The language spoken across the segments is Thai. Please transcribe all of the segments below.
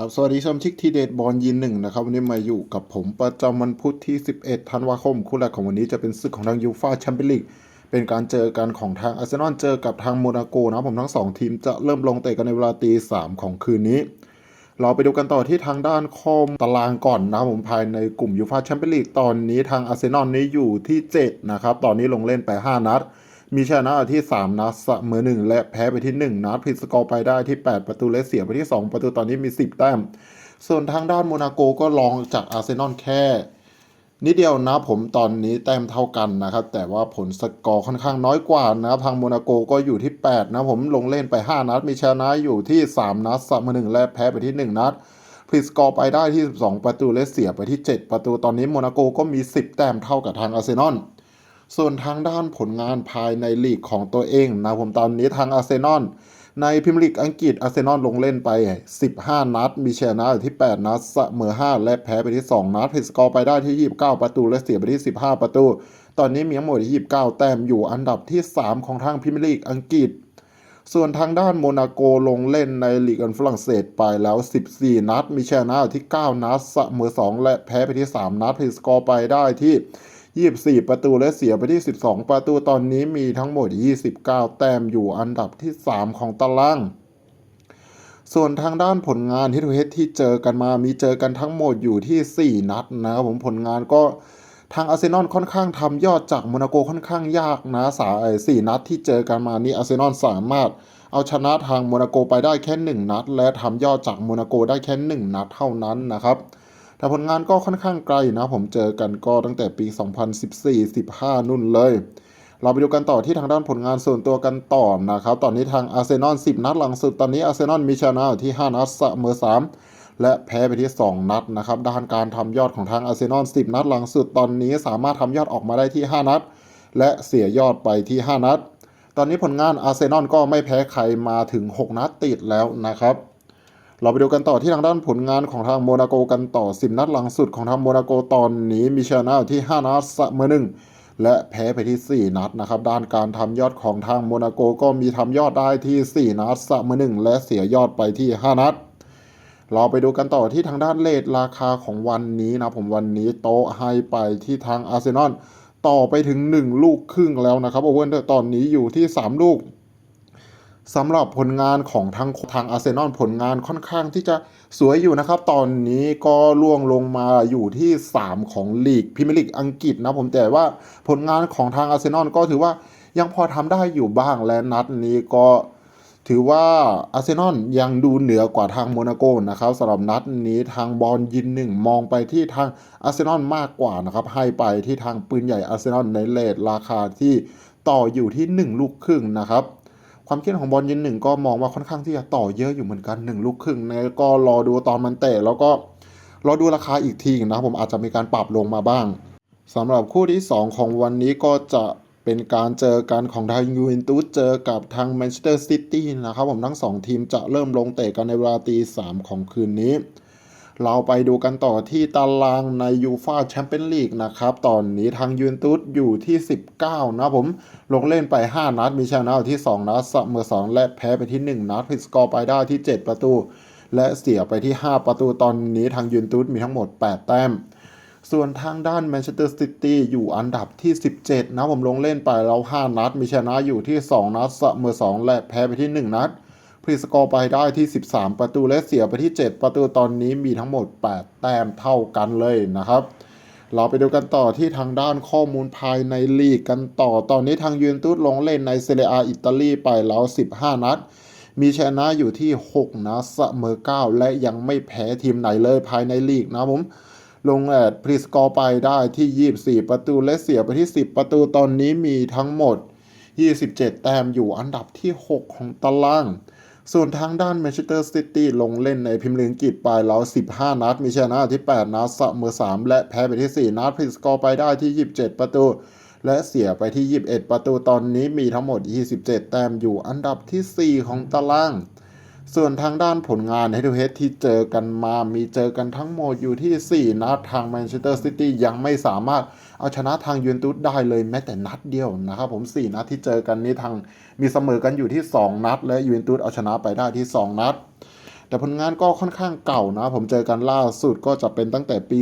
ครับสวัสดีชมชิกทีเดตบอลยินหนึ่งนะครับ วันนี้มาอยู่กับผมประจำวันพุธที่ 11 ธันวาคม คู่แรกของวันนี้จะเป็นศึกของทางยูฟาแชมเปี้ยนลีกเป็นการเจอกันของทางอาร์เซนอลเจอกับทางโมนาโกนะผมทั้ง 2 ทีมจะเริ่มลงเตะกันในเวลาตีสามของคืนนี้ เราไปดูกันต่อที่ทางด้านข้อมตารางก่อนนะผมภายในกลุ่มยูฟาแชมเปี้ยนลีกตอนนี้ทางอาร์เซนอลนี้อยู่ที่ 7 นะครับ ตอนนี้ลงเล่นไป 5 นัด มีชนะที่ 3 นัดเสมอ1และแพ้ไปที่ 1 นัดพลิกสกอร์ไปได้ที่ 8 ประตูและเสียไปที่ 2 ประตูตอนนี้มี 10 แต้ม ส่วนทางด้านโมนาโกก็ลองจากอาร์เซนอลแค่นิดเดียวนะผมตอนนี้แต้มเท่ากันนะครับ แต่ว่าผลสกอร์ค่อนข้างน้อยกว่านะครับทางโมนาโกก็อยู่ที่ 8 นะผมลงเล่นไป 5 นัด มีชนะอยู่ที่ 3 นัดเสมอ1และแพ้ไปที่ 1 นัดพลิกสกอร์ไปได้ที่ 12 ประตูและเสียไปที่ 7 ประตูตอนนี้โมนาโกก็มี 10 แต้มเท่ากับทางอาร์เซนอล ส่วนทางด้านผลงานภายในลีกของตัวเองนะผมตอนนี้ทางอาร์เซนอลในพรีเมียร์ลีกอังกฤษอาร์เซนอลลงเล่นไป 15 นัด มีชนะอยู่ที่ 8 นัดเสมอ 5 และแพ้ไปที่ 2 นัดเพสกอร์ไปได้ที่ 29 ประตู และเสียไปที่ 15 ประตู ตอนนี้มีทั้งหมด 29 แต้มอยู่อันดับที่ 3 ของทางพรีเมียร์ลีกอังกฤษ ส่วนทางด้านโมนาโกลงเล่นในลีกอันฝรั่งเศสไปแล้ว 14 นัด มีชนะอยู่ที่ 9 นัดเสมอ 2 และแพ้ไปที่ 3 นัดเพสกอร์ไปได้ที่ 24 ประตูและเสียไปที่ 12 ประตูตอนนี้มีทั้งหมด 29 แต้มอยู่อันดับที่ 3 ของตาราง ส่วนทางด้านผลงานที่ทูเฮดที่เจอกันมามีเจอกันทั้งหมดอยู่ที่ 4 นัดนะครับผมผลงานก็ทางอาร์เซนอลค่อนข้างทำยอดจากโมนาโกค่อนข้างยากนะสาสี่นัดที่เจอกันมานี่อาร์เซนอลสามารถเอาชนะทางโมนาโกไปได้แค่ 1 นัด และทำยอดจากโมนาโกได้แค่ 1 นัดเท่านั้นนะครับ แต่ผลงานก็ค่อนข้างไกลนะ ผมเจอกันก็ตั้งแต่ปี 2014-15 นู่นเลย เราไปดูกันต่อที่ทางด้านผลงานส่วนตัวกันต่อนะครับ ตอนนี้ทางอาร์เซนอล 10 นัดหลังสุด ตอนนี้อาร์เซนอลมีชนะอยู่ที่ 5 นัดเสมอ 3 และแพ้ไปที่ 2 นัดนะครับ ด้านการทำยอดของทางอาร์เซนอล 10 นัดหลังสุด ตอนนี้สามารถทำยอดออกมาได้ที่ 5 นัด และเสียยอดไปที่ 5 นัด ตอนนี้ผลงานอาร์เซนอลก็ไม่แพ้ใครมาถึง 6 นัดติดแล้วนะครับ เราไปดูกันต่อที่ทางด้านผลงานของทางโมนาโกกันต่อ 10 นัดหลังสุดของทางโมนาโกตอนนี้มีชนะที่ 5 นัดเสมอหนึ่งและแพ้ไปที่ 4 นัดนะครับ ด้านการทำยอดของทางโมนาโกก็มีทำยอดได้ที่ 4 นัดเสมอหนึ่งและเสียยอดไปที่ 5 นัด เราไปดูกันต่อที่ทางด้านเลทราคาของวันนี้นะผมวันนี้โต๊ะให้ไปที่ทางอาร์เซนอลต่อไปถึง 1 ลูกครึ่งแล้วนะครับโอเวอร์ตอนนี้อยู่ที่ 3 ลูก สำหรับผลงานของทางทางอาร์เซนอลผลงานค่อนข้างที่จะสวยอยู่นะครับ ตอนนี้ก็ล่วงลงมาอยู่ที่ 3 ของลีกพรีเมียร์ลีกอังกฤษนะผมแต่ว่าผลงานของทางอาร์เซนอลก็ถือว่ายังพอทำได้อยู่บ้างและนัดนี้ก็ถือว่าอาร์เซนอลยังดูเหนือกว่าทางโมนาโกนะครับสำหรับนัดนี้ทางบอลยินหนึ่งมองไปที่ทางอาร์เซนอลมากกว่านะครับให้ไปที่ทางปืนใหญ่อาร์เซนอลในเลทราคาที่ต่ออยู่ที่ 1 ลูกครึ่งนะครับ ความคิดของบอลยินหนึ่งก็มองว่าค่อนข้างที่จะต่อเยอะอยู่เหมือนกันหนึ่งลูกครึ่งนะก็รอดูตอนมันเตะแล้วก็รอดูราคาอีกทีนะครับผมอาจจะมีการปรับลงมาบ้างสำหรับคู่ที่ 2 ของวันนี้ก็จะเป็นการเจอกันของทางยูเวนตุสเจอกับทางแมนเชสเตอร์ซิตี้นะครับผมทั้ง 2 ทีมจะเริ่มลงเตะกันในเวลาตีสามของคืนนี้ เราไปดูกันต่อที่ตารางในยูฟาแชมเปี้ยนลีกนะครับ ตอนนี้ทางยูนตุสอยู่ที่ 19 นะผม ลงเล่นไป 5 นัด มีชนะอยู่ที่ 2 นัดเสมอ2 และแพ้ไปที่ 1 นัดพิสกอร์ไปได้ที่ 7 ประตู และเสียไปที่ 5 ประตูตอนนี้ทางยูนตุสมีทั้งหมด 8 แต้ม ส่วนทางด้านแมนเชสเตอร์ซิตี้อยู่อันดับที่ 17 นะผมลงเล่นไปแล้ว 5 นัด มีชนะอยู่ที่ 2 นัดเสมอ2 และแพ้ไปที่ 1 นัด พรีสกอร์ไปได้ที่ 13 ประตูและเสียไปที่ 7 ประตูตอนนี้มีทั้งหมด 8 แต้มเท่ากันเลยนะครับ เราไปดูกันต่อที่ทางด้านข้อมูลภายในลีกกันต่อ ตอนนี้ทางยูเวนตุสลงเล่นในเซเรียอิตาลีไปแล้ว 15 นัด มีชนะอยู่ที่ 6นัดเสมอ 9 และยังไม่แพ้ทีมไหนเลยภายในลีกนะผมลงแอดพรีสกอร์ไปได้ที่ 24 ประตูและเสียไปที่ 10 ประตูตอนนี้มีทั้งหมด 27 แต้มอยู่อันดับที่ 6 ของตาราง ส่วนทางด้านแมนเชสเตอร์ซิตี้ลงเล่นในพิมพ์ลีกอังกฤษไปแล้ว 15 นัด มีชนะที่ 8 นัดเสมอ3 และแพ้ไปที่ 4 นัดพลิสกอร์ไปได้ที่ 27 ประตู และเสียไปที่ 21 ประตูตอนนี้มีทั้งหมด 27 แต้มอยู่อันดับที่ 4 ของตาราง ส่วนทางด้านผลงานเฮด o เฮดที่เจอกันมา มีเจอกันทั้งหมดอยู่ที่ 4 นัดทางแมนเชสเตอร์ซิตี้ยังไม่สามารถเอาชนะทางยูเวนตุสได้เลยแม้แต่นัดเดียวนะครับผม 4 นัดที่เจอกันนี้ทางมีเสมอกันอยู่ที่ 2 นัด และยูเวนตุสเอาชนะไปได้ที่ 2 นัด แต่ผลงานก็ค่อนข้างเก่านะ ผมเจอกันล่าสุดก็จะเป็นตั้งแต่ปี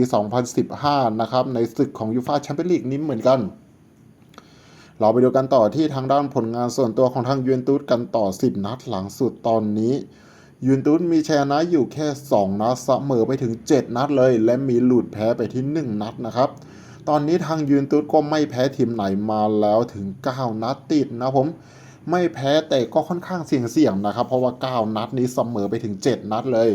2015 นะครับในศึกของยูฟาแชมเปี้ยนลีกนี้เหมือนกัน เราไปดูกันต่อที่ทางด้านผลงานส่วนตัวของทางยูเวนตุสกันต่อ 10 นัดหลังสุดตอนนี้ยูเวนตุสมีชนะอยู่แค่ 2 นัดเสมอไปถึง 7 นัดเลย และมีหลุดแพ้ไปที่ 1 นัดนะครับ ตอนนี้ทางยูเวนตุสก็ไม่แพ้ทีมไหนมาแล้วถึง 9 นัดติดนะผมไม่แพ้แต่ก็ค่อนข้างเสี่ยงๆนะครับ เพราะว่า 9 นัดนี้เสมอไปถึง 7 นัดเลย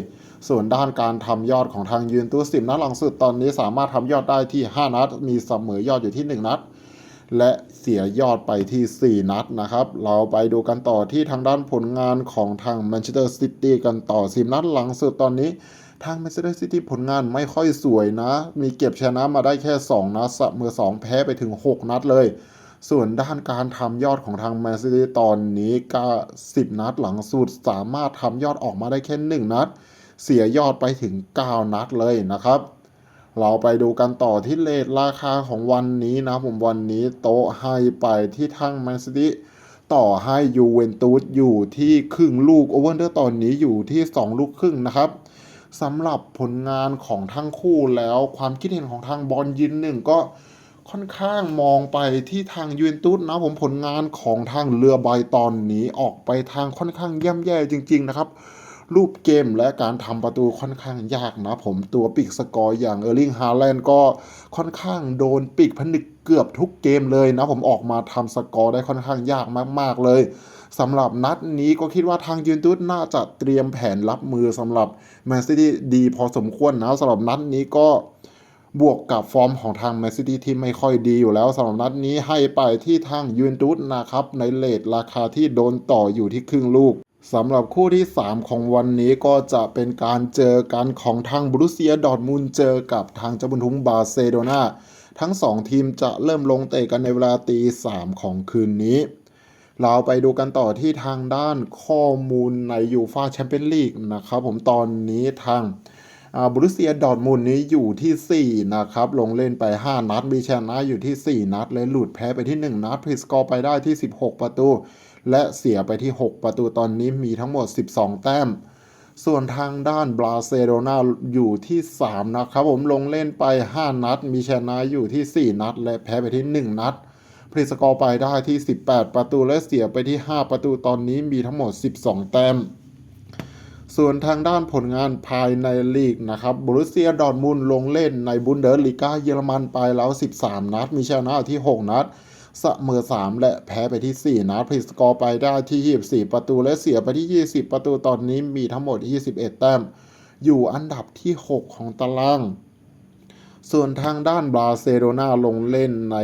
ส่วนด้านการทำยอดของทางยูเวนตุส10 นัดหลังสุดตอนนี้สามารถทำยอดได้ที่ 5 นัด มีเสมอยอดอยู่ที่ 1 นัด และเสียยอดไปที่ 4 นัดนะครับ เราไปดูกันต่อที่ทางด้านผลงานของทางแมนเชสเตอร์ซิตี้กันต่อ 10 นัดหลังสุดตอนนี้ทางแมนเชสเตอร์ซิตี้ผลงานไม่ค่อยสวยนะ มีเก็บชนะมาได้แค่ 2 นัดเสมอ2 แพ้ไปถึง 6 นัดเลย ส่วนด้านการทำยอดของทางแมนซิตี้ตอนนี้ก็10 นัดหลังสุดสามารถทำยอดออกมาได้แค่ 1 นัด เสียยอดไปถึง 9 นัดเลยนะครับ เราไปดูกันต่อที่เลทราคาของวันนี้นะผมวันนี้โต๊ะให้ไปที่ทางแมนซิตี้ต่อให้ยูเวนตุสอยู่ที่ครึ่งลูกโอเวอร์เดอร์ตอนนี้อยู่ที่ 2 ลูกครึ่งนะครับสำหรับผลงานของทั้งคู่แล้วความคิดเห็นของทางบอลยินหนึ่งก็ค่อนข้างมองไปที่ทางยูเวนตุสนะผมผลงานของทางเรือใบตอนนี้ออกไปทางค่อนข้างย่ำแย่จริง ๆ นะครับ รูปเกมและการทำประตูค่อนข้างยากนะผมตัวปีกสกอร์อย่างเออร์ลิงฮาแลนด์ก็ค่อนข้างโดนปีกผนึกเกือบทุกเกมเลยนะผมออกมาทำสกอร์ได้ค่อนข้างยากมาก ๆ เลยสำหรับนัดนี้ก็คิดว่าทางยูนตุสน่าจะเตรียมแผนรับมือสำหรับแมนซิตี้ดีพอสมควรนะสำหรับนัดนี้ก็บวกกับฟอร์มของทางแมนซิตี้ที่ไม่ค่อยดีอยู่แล้วสำหรับนัดนี้ให้ไปที่ทางยูเวนตุสนะครับ ในเลทราคาที่โดนต่ออยู่ที่ครึ่งลูก สำหรับคู่ที่ 3 ของวันนี้ก็จะเป็นการเจอกันของทางบรูเซียดอร์ทมุนเจอกับทางเจ้าบุญทุงบาเซโลนาทั้ง 2 ทีมจะเริ่มลงเตะกันในเวลาตี3ของคืนนี้ เราไปดูกันต่อที่ทางด้านข้อมูลในยูฟาแชมเปี้ยนลีกนะครับผมตอนนี้ทางบรูเซียดอร์ทมุนนี้อยู่ที่ 4 นะครับ ลงเล่นไป 5 นัดมีชนะอยู่ที่ 4 นัดและหลุดแพ้ไปที่ 1 นัดพลิสกอร์ไปได้ที่ 16 ประตู และเสียไปที่ 6 ประตูตอนนี้มีทั้งหมด 12 แต้ม ส่วนทางด้านบราเซโลนาอยู่ที่ 3 นะครับผมลงเล่นไป 5 นัด มีชนะอยู่ที่ 4 นัด และแพ้ไปที่ 1 นัดพลิสกอร์ไปได้ที่ 18 ประตูและเสียไปที่ 5 ประตูตอนนี้มีทั้งหมด 12 แต้ม ส่วนทางด้านผลงานภายในลีกนะครับบรูเซียดอร์มุนลงเล่นในบุนเดอร์ลิก้าเยอรมันไปแล้ว 13 นัด มีชนะที่ 6 นัด เสมอ3 และแพ้ไปที่ 4นัดพลิสกอร์ไปได้ที่ 24 ประตูและเสียไปที่ 20 ประตูตอนนี้มีทั้งหมด 21 แต้ม อยู่อันดับที่ 6 ของตาราง ส่วนทางด้านบราเซโลนาลงเล่นใน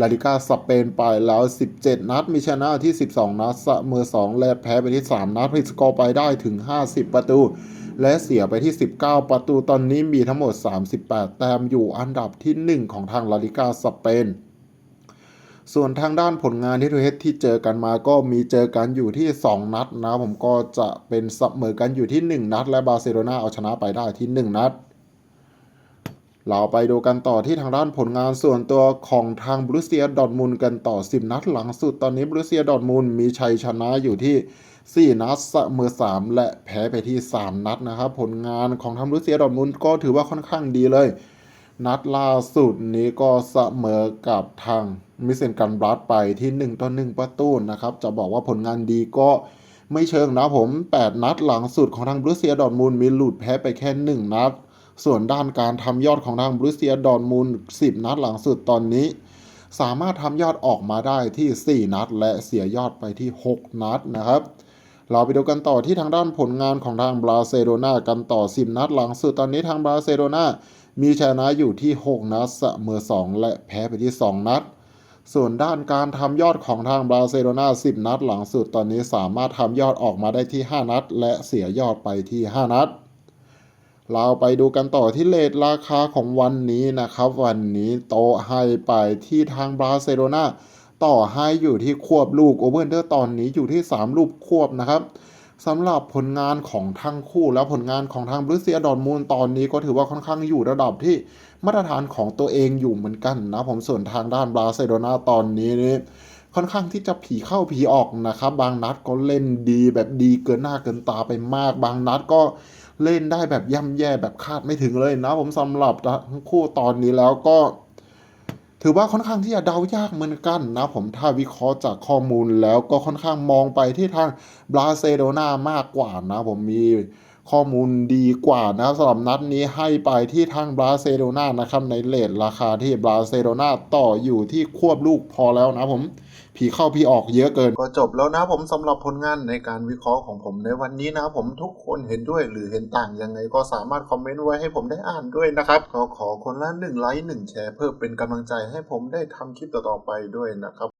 ลาลิกาสเปนไปแล้ว 17 นัด มีชนะที่ 12 นัดเสมอ2 และแพ้ไปที่ 3 นัดพลิสกอร์ไปได้ถึง 50 ประตู และเสียไปที่ 19 ประตูตอนนี้มีทั้งหมด 38 แต้มอยู่อันดับที่ 1 ของทางลาลิกาสเปน ส่วนทางด้านผลงานที่ทูเฮดที่เจอกันมาก็มีเจอกันอยู่ที่ 2 นัดนะ ผมก็จะเป็นเสมอกันอยู่ที่ 1 นัด และบาร์เซโลนาเอาชนะไปได้ที่ 1 นัด เราไปดูกันต่อที่ทางด้านผลงานส่วนตัวของทางบรูเซียดอทมุนกันต่อ 10 นัดหลังสุดตอนนี้บรูเซียดอทมุนมีชัยชนะอยู่ที่ 4 นัดเสมอ3 และแพ้ไปที่ 3 นัดนะครับผลงานของทางบรูเซียดอทมุนก็ถือว่าค่อนข้างดีเลย นัดล่าสุดนี้ก็เสมอกับทาง มิเซนกันบลัดไปที่ 1ต่อ1ประตูนะครับ จะบอกว่าผลงานดีก็ไม่เชิงนะผม 8 นัดหลังสุดของทางบรูเซียดอร์มุนมีหลุดแพ้ไปแค่ 1 นัด ส่วนด้านการทำยอดของทางบรูเซียดอร์มุนด์10 นัดหลังสุดตอนนี้ สามารถทำยอดออกมาได้ที่ 4 นัด และเสียยอดไปที่ 6 นัดนะครับเราไปดูกันต่อที่ทางด้านผลงานของทางบราเซโลนากันต่อ 10 นัดหลังสุดตอนนี้ทางบราเซโลนามีชนะอยู่ที่ 6 นัดเสมอ2 และแพ้ไปที่ 2 นัด ส่วนด้านการทำยอดของทางบราเซโลนา10 นัดหลังสุดตอนนี้สามารถทำยอดออกมาได้ที่ 5 นัด และเสียยอดไปที่ 5 นัด เราไปดูกันต่อที่เลทราคาของวันนี้นะครับ วันนี้โตให้ไปที่ทางบราเซโลนาต่อให้อยู่ที่ควบลูกโอเวอร์เดอร์ตอนนี้อยู่ที่ 3 ลูกควบนะครับ สำหรับผลงานของทั้งคู่ แล้วผลงานของทางบรูเซียดอร์ทมุนตอนนี้ก็ถือว่าค่อนข้างอยู่ระดับที่มาตรฐานของตัวเองอยู่เหมือนกันนะผมส่วนทางด้านบราเซโลนาตอนนี้นี่ค่อนข้างที่จะผีเข้าผีออกนะครับ บางนัดก็เล่นดีแบบดีเกินหน้าเกินตาไปมาก บางนัดก็เล่นได้แบบย่ำแย่แบบคาดไม่ถึงเลยนะผมสำหรับทั้งคู่ตอนนี้แล้วก็ ถือว่าค่อนข้างที่จะเดายากเหมือนกันนะผมถ้าวิเคราะห์จากข้อมูลแล้วก็ค่อนข้างมองไปที่ทางบราเซโลนามากกว่านะผมมี ข้อมูลดีกว่านะสำหรับนัดนี้ให้ไปที่ทางบราเซโลนานะครับในเลทราคาที่บราเซโลนาต่ออยู่ที่ควบลูกพอแล้วนะผมผีเข้าผีออกเยอะเกิน ก็จบแล้วนะผมสำหรับผลงานในการวิเคราะห์ของผมในวันนี้นะผมทุกคนเห็นด้วยหรือเห็นต่างยังไงก็สามารถคอมเมนต์ไว้ให้ผมได้อ่านด้วยนะครับก็ขอคนละหนึ่งไลค์หนึ่งแชร์เพื่อเป็นกำลังใจให้ผมได้ทำคลิปต่อๆไปด้วยนะครับ